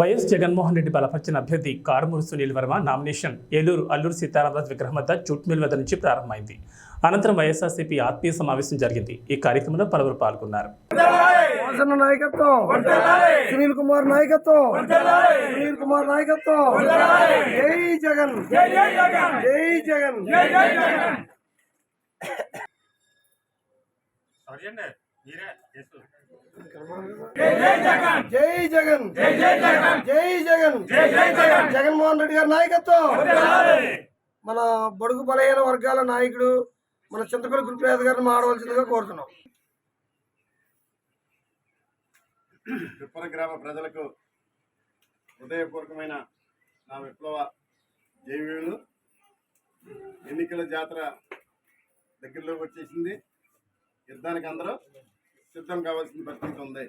YS Jaganmohan Reddy బలపరిచిన అభ్యర్థి Karumuri Sunil Varma nomination Eluru Alluri Sitaramaraju విగ్రహం వద్ద జూట్మిల్ వద్ద నుంచి ప్రారంభమైంది. అనంతరం వైఎస్ఆర్సీపీ ఆత్మీయ సమావేశం జరిగింది. ఈ కార్యక్రమంలో పలువురు పాల్గొన్నారు. నాయకత్వం. సునీల్ కుమార్ నాయకత్వం. సునీల్ కుమార్ నాయకత్వం. జై జగన్. జై జగన్. మీరే చేస్తూ జై జగన్. జై జగన్. జగన్మోహన్ రెడ్డి గారి నాయకత్వం. మన బడుగు బలహీన వర్గాల నాయకుడు మన చింతపల్లి గురుప్రసాద్ గారిని మాడవలసిందిగా కోరుతున్నాం. తిప్పల గ్రామ ప్రజలకు హృదయపూర్వకమైన నా విప్లవ జైవీలు. ఎన్నికల జాతర దగ్గరలోకి వచ్చేసింది. యుద్ధానికి అందరూ సిద్ధం కావాల్సిన పరిస్థితి ఉంది.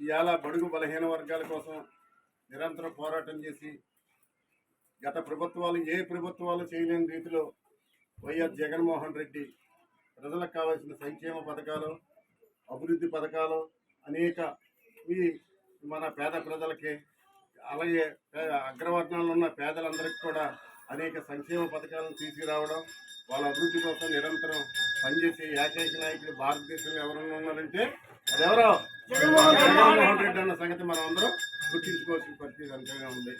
ఇవాళ బడుగు బలహీన వర్గాల కోసం నిరంతరం పోరాటం చేసి గత ప్రభుత్వాలు ఏ ప్రభుత్వాలు చేయలేని రీతిలో వైఎస్ జగన్మోహన్ రెడ్డి ప్రజలకు కావాల్సిన సంక్షేమ పథకాలు అభివృద్ధి పథకాలు అనేక ఈ మన పేద ప్రజలకి అలాగే పే- అగ్రవర్ణంలో ఉన్న పేదలందరికీ కూడా అనేక సంక్షేమ పథకాలను తీసుకురావడం వాళ్ళ అభివృద్ధి కోసం నిరంతరం పనిచేసే ఏకైక నాయకుడు భారతదేశంలో ఎవరైనా ఉన్నారంటే అది ఎవరో? జగన్మోహన్ రెడ్డి. అన్న సంగతి మనం అందరం గుర్తించుకోవాల్సిన పరిస్థితి అంతగా ఉంది.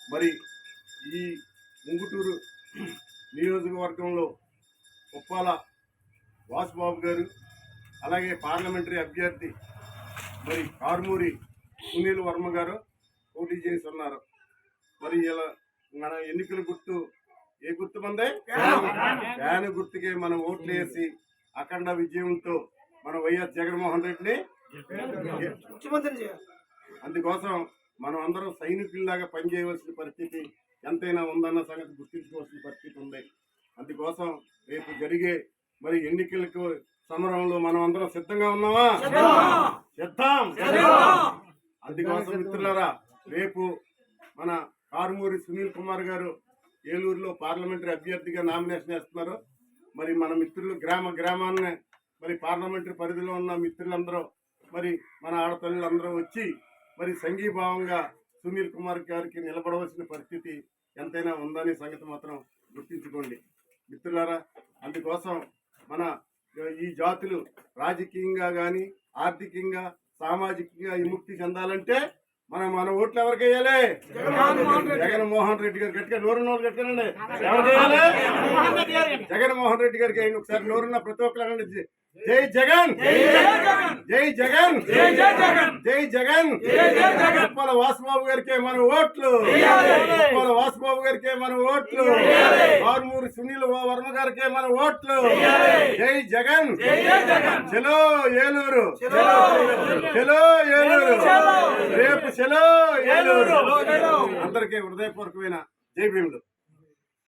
మరి ఈ ముంగుటూరు నియోజకవర్గంలో ఉప్పాల వాసుబాబు గారు అలాగే పార్లమెంటరీ అభ్యర్థి మరి కారుమూరి సునీల్ వర్మ గారు పోటీ చేసి ఉన్నారు. మరి ఇలా మన ఎన్నికల గుర్తు ఏ గుర్తు మందే ఫ్యాన్. గుర్తుకే మనం ఓట్లు వేసి అఖండ విజయంతో మన వైఎస్ జగన్మోహన్ రెడ్డిని ముఖ్యమంత్రి అందుకోసం మనం అందరం సైనికుల్లాగా పనిచేయవలసిన పరిస్థితి ఎంతైనా ఉందన్న సంగతి గుర్తించుకోవాల్సిన పరిస్థితి ఉంది. అందుకోసం రేపు జరిగే మరి ఎన్నికలకు సమరంలో మనం అందరం సిద్ధంగా ఉన్నామా? సిద్ధం. అందుకోసం మిత్రులారా రేపు మన కారుమూరి సునీల్ కుమార్ గారు ఏలూరులో పార్లమెంటరీ అభ్యర్థిగా నామినేషన్ వేస్తున్నారు. మరి మన మిత్రులు గ్రామ గ్రామాన్ని మరి పార్లమెంటరీ పరిధిలో ఉన్న మిత్రులందరూ మరి మన ఆడతల్లులందరూ వచ్చి మరి సంఘీభావంగా సునీల్ కుమార్ గారికి నిలబడవలసిన పరిస్థితి ఎంతైనా ఉందనే సంగతి మాత్రం గుర్తించుకోండి. మిత్రులారా అందుకోసం మన ఈ జాతులు రాజకీయంగా కానీ ఆర్థికంగా సామాజికంగా విముక్తి చెందాలంటే మన మన ఓట్లు ఎవరికి వేయాలి జగన్మోహన్ రెడ్డి గారు. గట్టిగా నోరు నోరు గట్టిగానండి. ఎవరికి వేయాలి జగన్మోహన్ రెడ్డి గారికి వేయండి ఒకసారి నోరున్న ప్రతి ఒక్కరు అనండి. జై జగన్. జై జగన్. జై జగన్. ఉప్పాల వాసుబాబు గారికి మన ఓట్లు. ఉప్పాల వాసుబాబు గారికి మన ఓట్లు. ఆరుమూరి సునీల్ వర్మ గారికి మన ఓట్లు. జై జగన్. చలో ఏలూరు. చలో ఏలూరు. అందరికీ హృదయపూర్వకమైన జై భీములు.